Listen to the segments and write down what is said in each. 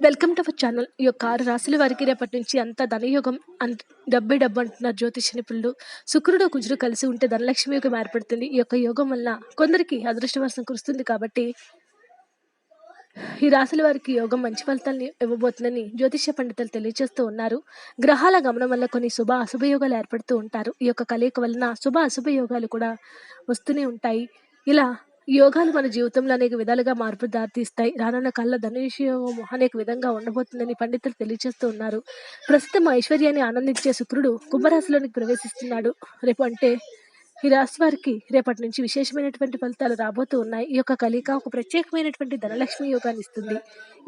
Welcome to our channel ఈ యొక్క ఆరు రాశుల వారికి రేపటి నుంచి అంత ధనయోగం అంత డబ్బే డబ్బు అంటున్నారు జ్యోతిష నిపుణులు శుక్రుడు కుజుడు కలిసి ఉంటే ధనలక్ష్మి యోగం ఏర్పడుతుంది. ఈ యొక్క యోగం వల్ల కొందరికి అదృష్టవర్షం కురుస్తుంది కాబట్టి ఈ రాశుల వారికి యోగం మంచి ఫలితాలను ఇవ్వబోతుందని జ్యోతిష పండితులు తెలియజేస్తూ ఉన్నారు. గ్రహాల గమనం వల్ల కొన్ని శుభ అశుభ యోగాలు ఏర్పడుతూ ఉంటారు. ఈ యొక్క కలయిక వలన శుభ అశుభ యోగాలు కూడా వస్తూనే ఉంటాయి. ఇలా యోగాలు మన జీవితంలో అనేక విధాలుగా మార్పు దారితీస్తాయి. రానున్న కాలంలో ధనుషయోగం అనేక విధంగా ఉండబోతుందని పండితులు తెలియజేస్తూ ఉన్నారు. ప్రస్తుతం ఐశ్వర్యాన్ని ఆనందించే శుక్రుడు కుంభరాశిలోనికి ప్రవేశిస్తున్నాడు. రేపు అంటే ఈ రాశి వారికి రేపటి నుంచి విశేషమైనటువంటి ఫలితాలు రాబోతూ ఉన్నాయి. ఈ యొక్క కలిక ఒక ప్రత్యేకమైనటువంటి ధనలక్ష్మి యోగాన్ని ఇస్తుంది.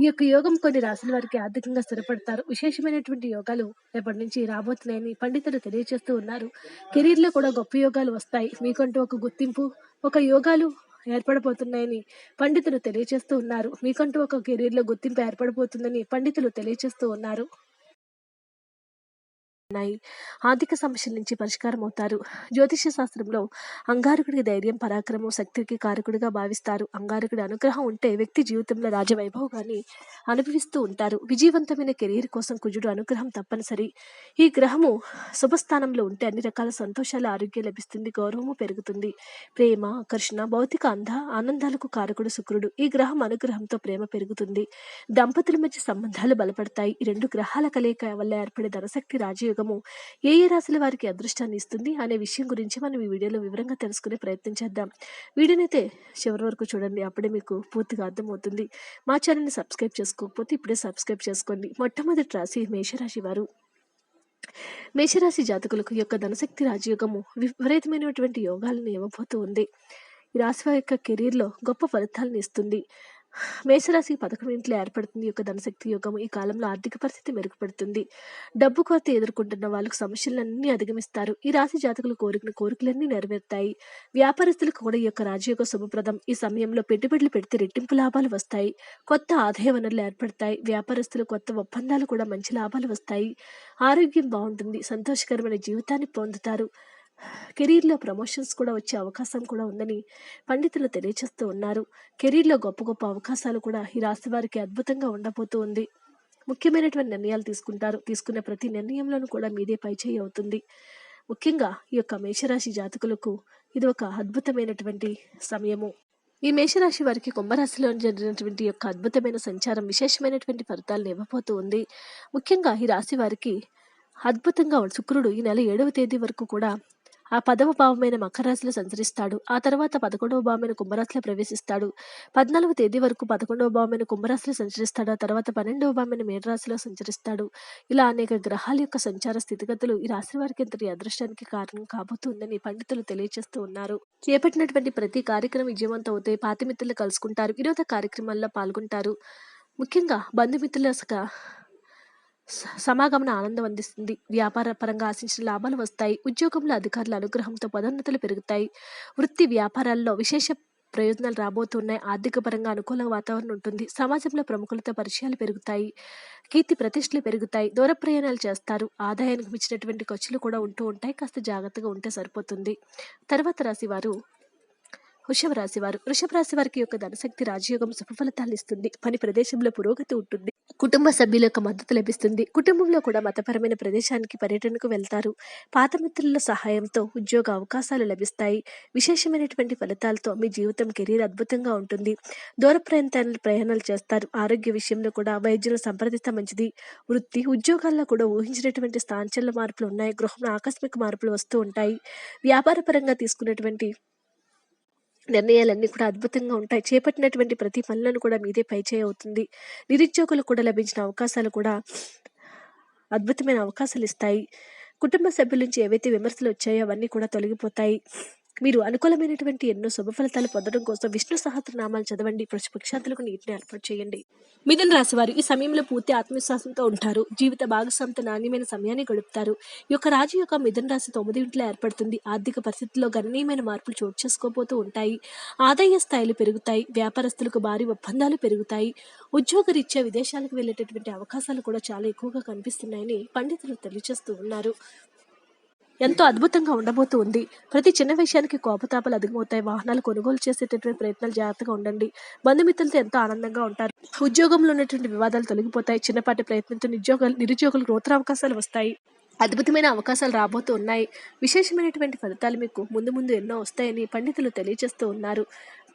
ఈ యొక్క యోగం కొన్ని రాశుల వారికి ఆర్థికంగా స్థిరపడతారు. విశేషమైనటువంటి యోగాలు రేపటి నుంచి రాబోతున్నాయని పండితులు తెలియజేస్తూ ఉన్నారు. కెరీర్లో కూడా గొప్ప యోగాలు వస్తాయి. మీకంటూ ఒక గుర్తింపు ఒక యోగాలు ఏర్పడబోతున్నాయని పండితులు తెలియజేస్తూ ఉన్నారు. మీకంటూ ఒక కెరీర్లో గుర్తింపు ఏర్పడబోతుందని పండితులు తెలియజేస్తూ ఉన్నారు. ఉన్నాయి. ఆర్థిక సమస్యల నుంచి పరిష్కారం అవుతారు. జ్యోతిష శాస్త్రంలో అంగారకుడికి ధైర్యం పరాక్రమం శక్తికి కారకుడిగా భావిస్తారు. అంగారకుడి అనుగ్రహం ఉంటే వ్యక్తి జీవితంలో రాజవైభవాన్ని అనుభవిస్తూ ఉంటారు. విజయవంతమైన కెరీర్ కోసం కుజుడు అనుగ్రహం తప్పనిసరి. ఈ గ్రహము శుభస్థానంలో ఉంటే అన్ని రకాల సంతోషాల ఆరోగ్యం లభిస్తుంది గౌరవము పెరుగుతుంది. ప్రేమ ఆకర్షణ భౌతిక అంధ ఆనందాలకు కారకుడు శుక్రుడు. ఈ గ్రహం అనుగ్రహంతో ప్రేమ పెరుగుతుంది. దంపతుల మధ్య సంబంధాలు బలపడతాయి. ఈ రెండు గ్రహాల కలయిక వల్ల ఏర్పడే ధనశక్తి రాజయోగము ఏ ఏ రాశుల వారికి అదృష్టాన్ని ఇస్తుంది అనే విషయం గురించి మనం ఈ వీడియోలో వివరంగా తెలుసుకునే ప్రయత్నం చేద్దాం. వీడియోనైతే చివరి వరకు చూడండి అప్పుడే మీకు పూర్తిగా అర్థమవుతుంది. మా ఛానల్ని సబ్స్క్రైబ్ చేసుకోకపోతే ఇప్పుడే సబ్స్క్రైబ్ చేసుకోండి. మొట్టమొదటి రాశి మేషరాశి వారు. మేషరాశి జాతకులకు యొక్క ధనశక్తి రాజయోగము విపరీతమైనటువంటి యోగాలను ఇవ్వబోతూ ఉంది. ఈ రాశి వారి యొక్క కెరీర్లో గొప్ప ఫలితాలను ఇస్తుంది. మేషరాశికి పదకొండు ఇంట్లో ఏర్పడుతుంది. యొక్క ధనశక్తి యోగం ఈ కాలంలో ఆర్థిక పరిస్థితి మెరుగుపడుతుంది. డబ్బు కొరత ఎదుర్కొంటున్న వాళ్ళకు సమస్యలన్నీ అధిగమిస్తారు. ఈ రాశి జాతకులు కోరికన కోరికలన్నీ నెరవేరుతాయి. వ్యాపారస్తులకు కూడా ఈ యొక్క రాజయోగ శుభప్రదం. ఈ సమయంలో పెట్టుబడులు పెడితే రెట్టింపు లాభాలు వస్తాయి. కొత్త ఆదాయ వనరులు ఏర్పడతాయి. వ్యాపారస్తులు కొత్త ఒప్పందాలు కూడా మంచి లాభాలు వస్తాయి. ఆరోగ్యం బాగుంటుంది. సంతోషకరమైన జీవితాన్ని పొందుతారు. కెరీర్లో ప్రమోషన్స్ కూడా వచ్చే అవకాశం కూడా ఉందని పండితులు తెలియజేస్తూ ఉన్నారు. కెరీర్లో గొప్ప గొప్ప అవకాశాలు కూడా ఈ రాశి వారికి అద్భుతంగా ఉండబోతూ ఉంది ముఖ్యమైనటువంటి నిర్ణయాలు తీసుకుంటారు. తీసుకున్న ప్రతి నిర్ణయంలోనూ కూడా మీదే పైచేయి అవుతుంది. ముఖ్యంగా ఈ యొక్క మేషరాశి జాతకులకు ఇది ఒక అద్భుతమైనటువంటి సమయము. ఈ మేషరాశి వారికి కుంభరాశిలో జరిగినటువంటి యొక్క అద్భుతమైన సంచారం విశేషమైనటువంటి ఫలితాలను ఇవ్వబోతూ ఉంది. ముఖ్యంగా ఈ రాశి వారికి అద్భుతంగా శుక్రుడు ఈ నెల ఏడవ తేదీ వరకు కూడా ఆ పదవ భావమైన మకరరాశిలో సంచరిస్తాడు. ఆ తర్వాత పదకొండవ భావమైన కుంభరాశిలో ప్రవేశిస్తాడు. పద్నాలుగు తేదీ వరకు పదకొండవ భావమైన కుంభరాశిలో సంచరిస్తాడు. ఆ తర్వాత పన్నెండవ భావమైన మేనరాశిలో సంచరిస్తాడు. ఇలా అనేక గ్రహాల యొక్క సంచార స్థితిగతులు ఈ రాశి వారికి ఇంతటి అదృష్టానికి కారణం కాబోతుందని పండితులు తెలియజేస్తూ ఉన్నారు. చేపట్టినటువంటి ప్రతి కార్యక్రమం విజయవంతం అవుతాయి పాతిమిత్రులు కలుసుకుంటారు. వినోద కార్యక్రమాల్లో పాల్గొంటారు. ముఖ్యంగా బంధుమిత్రుల సమాగమన ఆనందం అందిస్తుంది. వ్యాపార పరంగా ఆశించిన లాభాలు వస్తాయి. ఉద్యోగంలో అధికారుల అనుగ్రహంతో పదోన్నతులు పెరుగుతాయి. వృత్తి వ్యాపారాల్లో విశేష ప్రయోజనాలు రాబోతున్నాయి. ఆర్థిక పరంగా అనుకూల వాతావరణం ఉంటుంది. సమాజంలో ప్రముఖులతో పరిచయాలు పెరుగుతాయి. కీర్తి ప్రతిష్టలు పెరుగుతాయి. దూర ప్రయాణాలు చేస్తారు. ఆదాయానికి మించినటువంటి ఖర్చులు కూడా ఉంటూ ఉంటాయి. కాస్త జాగ్రత్తగా ఉంటే సరిపోతుంది. తర్వాత రాశి వారు వృషభ రాశి వారు వృషభ రాశి వారికి యొక్క ధనశక్తి రాజయోగం శుభఫలితాలు ఇస్తుంది. పని ప్రదేశంలో పురోగతి ఉంటుంది. కుటుంబ సభ్యుల యొక్క మద్దతు లభిస్తుంది. కుటుంబంలో కూడా మతపరమైన ప్రదేశానికి పర్యటనకు వెళ్తారు. పాత మిత్రుల సహాయంతో ఉద్యోగ అవకాశాలు లభిస్తాయి. విశేషమైనటువంటి ఫలితాలతో మీ జీవితం కెరీర్ అద్భుతంగా ఉంటుంది. దూర ప్రయాణాలు ప్రయాణాలు చేస్తారు. ఆరోగ్య విషయంలో కూడా వైద్యులను సంప్రదిస్తే మంచిది. వృత్తి ఉద్యోగాల్లో కూడా ఊహించినటువంటి స్థాంచల మార్పులు ఉన్నాయి. గృహంలో ఆకస్మిక మార్పులు వస్తూ ఉంటాయి. వ్యాపార పరంగా తీసుకున్నటువంటి నిర్ణయాలన్నీ కూడా అద్భుతంగా ఉంటాయి. చేపట్టినటువంటి ప్రతి పనులను కూడా మీదే పైచేయ అవుతుంది. నిరుద్యోగులకు కూడా లభించిన అవకాశాలు కూడా అద్భుతమైన అవకాశాలు ఇస్తాయి. కుటుంబ సభ్యుల నుంచి ఏవైతే విమర్శలు వచ్చాయో అవన్నీ కూడా తొలగిపోతాయి. మీరు అనుకూలమైనటువంటి ఎన్నో శుభ ఫలితాలు పొందడం కోసం విష్ణు సహస్రనామాలు చదవండి. పక్షాతులకు నీటిని ఏర్పాటు చేయండి. మిథున రాశి వారు ఈ సమయంలో పూర్తి ఆత్మవిశ్వాసంతో ఉంటారు. జీవిత భాగస్వామితో నాణ్యమైన సమయాన్ని గడుపుతారు. ఈ యొక్క రాజు యొక్క మిథున రాశి తొమ్మిది ఇంట్లో ఏర్పడుతుంది. ఆర్థిక పరిస్థితుల్లో గణనీయమైన మార్పులు చోటు చేసుకోబోతూ ఉంటాయి. ఆదాయ స్థాయిలు పెరుగుతాయి. వ్యాపారస్తులకు భారీ ఒప్పందాలు పెరుగుతాయి. ఉద్యోగరీత్యా విదేశాలకు వెళ్ళేటటువంటి అవకాశాలు కూడా చాలా ఎక్కువగా కనిపిస్తున్నాయని పండితులు తెలియజేస్తూ ఉన్నారు. ఎంతో అద్భుతంగా ఉండబోతూ ఉంది ప్రతి చిన్న విషయానికి కోపతాపాలు అధికమవుతాయి. వాహనాలు కొనుగోలు చేసేటటువంటి ప్రయత్నాలు జాగ్రత్తగా ఉండండి. బంధుమిత్రులతో ఎంతో ఆనందంగా ఉంటారు. ఉద్యోగంలో ఉన్నటువంటి వివాదాలు తొలగిపోతాయి. చిన్నపాటి ప్రయత్నంతో నిరుద్యోగాలు నిరుద్యోగులకు నూతన అవకాశాలు వస్తాయి. అద్భుతమైన అవకాశాలు రాబోతూ ఉన్నాయి. విశేషమైనటువంటి ఫలితాలు మీకు ముందు ముందు ఎన్నో వస్తాయని పండితులు తెలియజేస్తూ ఉన్నారు.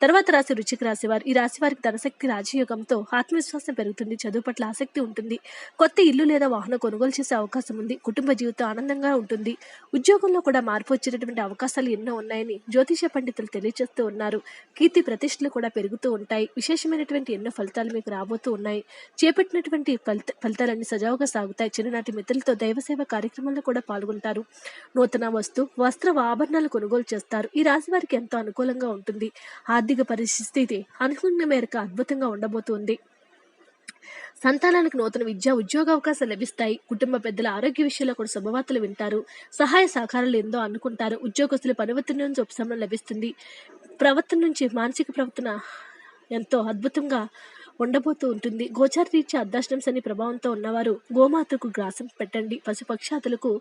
తర్వాత రాశి రుచికి రాశి వారు. ఈ రాశి వారికి ధనశక్తి రాజయోగంతో ఆత్మవిశ్వాసం పెరుగుతుంది చదువు పట్ల ఆసక్తి ఉంటుంది. కొత్త ఇల్లు లేదా వాహనం కొనుగోలు చేసే అవకాశం ఉంది. కుటుంబ జీవితం ఆనందంగా ఉంటుంది. ఉద్యోగంలో కూడా మార్పు వచ్చేటటువంటి అవకాశాలు ఎన్నో ఉన్నాయని జ్యోతిష పండితులు తెలియజేస్తూ ఉన్నారు. కీర్తి ప్రతిష్టలు కూడా పెరుగుతూ ఉంటాయి. విశేషమైనటువంటి ఎన్నో ఫలితాలు మీకు రాబోతూ ఉన్నాయి. చేపట్టినటువంటి ఫలిత ఫలితాలన్నీ సజావుగా సాగుతాయి. చిన్ననాటి మిత్రులతో దైవసేవ కార్యక్రమాల్లో కూడా పాల్గొంటారు. నూతన వస్తు వస్త్ర ఆభరణాలు కొనుగోలు చేస్తారు. ఈ రాశి వారికి ఎంతో అనుకూలంగా ఉంటుంది. ఆర్థిక ఆర్థిక పరిస్థితి అనుకున్న మేరకు అద్భుతంగా ఉండబోతుంది. సంతానానికి నూతన విద్య ఉద్యోగ అవకాశాలు లభిస్తాయి. కుటుంబ పెద్దల ఆరోగ్య విషయంలో కూడా శుభవార్తలు వింటారు. సహాయ సహకారాలు ఎందో అనుకుంటారు. ఉద్యోగస్తుల పరివర్తన నుంచి ఉపశమనం లభిస్తుంది. ప్రవర్తన నుంచి మానసిక ప్రవర్తన ఎంతో అద్భుతంగా ఉండబోతూ ఉంటుంది. గోచార రీత్యా అర్ధాష్టం శని ప్రభావంతో ఉన్నవారు గోమాతకు గ్రాసం పెట్టండి. పశుపక్షాతులకు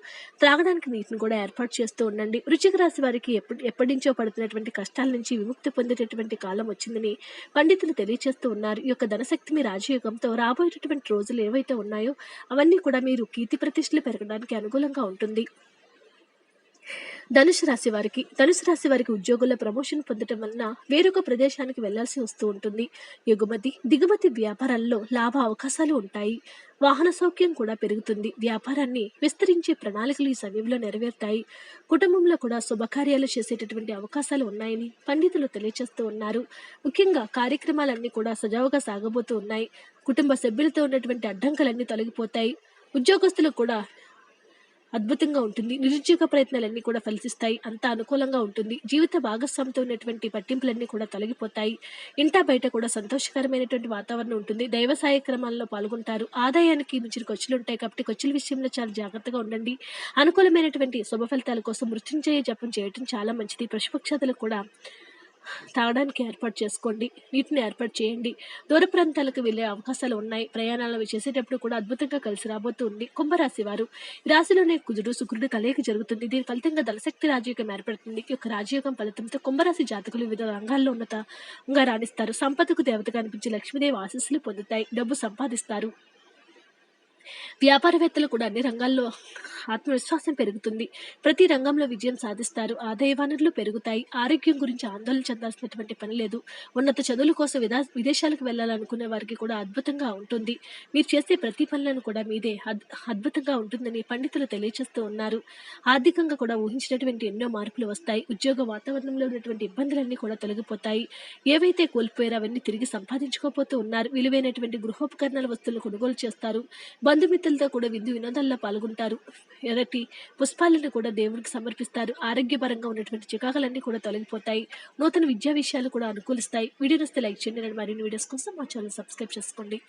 త్రాగడానికి నీటిని కూడా ఏర్పాటు చేస్తూ ఉండండి. వృచ్చిక రాశి వారికి ఎప్పటి ఎప్పటి నుంచో పడుతున్నటువంటి కష్టాల నుంచి విముక్తి పొందేటటువంటి కాలం వచ్చిందని పండితులు తెలియజేస్తూ ఉన్నారు. ఈ యొక్క ధనశక్తి మీ రాజయోగంతో రాబోయేటటువంటి రోజులు ఏవైతే ఉన్నాయో అవన్నీ కూడా మీరు కీర్తి ప్రతిష్టలు పెరగడానికి అనుకూలంగా ఉంటుంది. ధనుసు రాశి వారికి ధనుసు రాశి వారికి ఉద్యోగుల ప్రమోషన్ పొందడం వలన వేరొక ప్రదేశానికి వెళ్ళాల్సి వస్తూ ఉంటుంది. ఎగుమతి దిగుమతి వ్యాపారాల్లో లాభ అవకాశాలు ఉంటాయి. వాహన సౌఖ్యం కూడా పెరుగుతుంది. వ్యాపారాన్ని విస్తరించే ప్రణాళికలు ఈ సమయంలో నెరవేరుతాయి. కుటుంబంలో కూడా శుభకార్యాలు చేసేటటువంటి అవకాశాలు ఉన్నాయని పండితులు తెలియజేస్తూ ఉన్నారు. ముఖ్యంగా కార్యక్రమాలన్నీ కూడా సజావుగా సాగబోతూ ఉన్నాయి. కుటుంబ సభ్యులతో ఉన్నటువంటి అడ్డంకులన్నీ తొలగిపోతాయి. ఉద్యోగస్తులకు కూడా అద్భుతంగా ఉంటుంది. నిరుద్యోగ ప్రయత్నాలన్నీ కూడా ఫలిస్తాయి. అంత అనుకూలంగా ఉంటుంది. జీవిత భాగస్వామితో ఉన్నటువంటి పట్టింపులన్నీ కూడా తొలగిపోతాయి. ఇంటా బయట కూడా సంతోషకరమైనటువంటి వాతావరణం ఉంటుంది. దైవ సాయక్రమాల్లో పాల్గొంటారు. ఆదాయానికి మించిన ఖర్చులు ఉంటాయి కాబట్టి ఖర్చుల విషయంలో చాలా జాగ్రత్తగా ఉండండి. అనుకూలమైనటువంటి శుభ ఫలితాల కోసం మృత్యుంజయ జపం చేయటం చాలా మంచిది. పశుపక్షాదులకు కూడా తాగడానికి ఏర్పాటు చేసుకోండి నీటిని ఏర్పాటు చేయండి. దూర ప్రాంతాలకు వెళ్ళే అవకాశాలు ఉన్నాయి. ప్రయాణాలు చేసేటప్పుడు కూడా అద్భుతంగా కలిసి రాబోతుంది. కుంభరాశి వారు ఈ రాశిలోనే కుజుడు శుక్రుడు కలయిక జరుగుతుంది. దీని ఫలితంగా దళశక్తి రాజయోగం ఏర్పడుతుంది. ఈ యొక్క రాజయోగం ఫలితంతో కుంభరాశి జాతకులు వివిధ రంగాల్లో ఉన్నతంగా రాణిస్తారు. సంపదకు దేవతగా అనిపించే లక్ష్మీదేవి ఆశీస్సులు పొందుతాయి. డబ్బు సంపాదిస్తారు. వ్యాపారవేత్తలు కూడా అన్ని రంగాల్లో ఆత్మవిశ్వాసం పెరుగుతుంది. ప్రతి రంగంలో విజయం సాధిస్తారు. ఆదాయ వనరులు పెరుగుతాయి. ఆరోగ్యం గురించి ఆందోళన చెందాల్సినటువంటి పని లేదు. ఉన్నత చదువుల కోసం విదా విదేశాలకు వెళ్ళాలనుకునే వారికి కూడా అద్భుతంగా ఉంటుంది. మీరు చేసే ప్రతి పనులను కూడా మీదే అద్భుతంగా ఉంటుందని పండితులు తెలియజేస్తూ ఉన్నారు. ఆర్థికంగా కూడా ఊహించినటువంటి ఎన్నో మార్పులు వస్తాయి. ఉద్యోగ వాతావరణంలో ఉన్నటువంటి ఇబ్బందులన్నీ కూడా తొలగిపోతాయి. ఏవైతే కోల్పోయారో అవన్నీ తిరిగి సంపాదించుకోపోతూ ఉన్నారు. విలువైనటువంటి గృహోపకరణాల వస్తువులు కొనుగోలు చేస్తారు. బంధుమిత్రులతో కూడా విందు వినోదాల్లో పాల్గొంటారు. ఎర్రటి పుష్పాలను కూడా దేవుడికి సమర్పిస్తారు. ఆరోగ్యపరంగా ఉన్నటువంటి చికాకులన్నీ కూడా తొలగిపోతాయి. నూతన విద్యా విషయాలు కూడా అనుకూలిస్తాయి. వీడియో నస్తే లైక్ చేయండి. మరిన్ని వీడియోస్ కోసం మా ఛానల్ సబ్స్క్రైబ్ చేసుకోండి.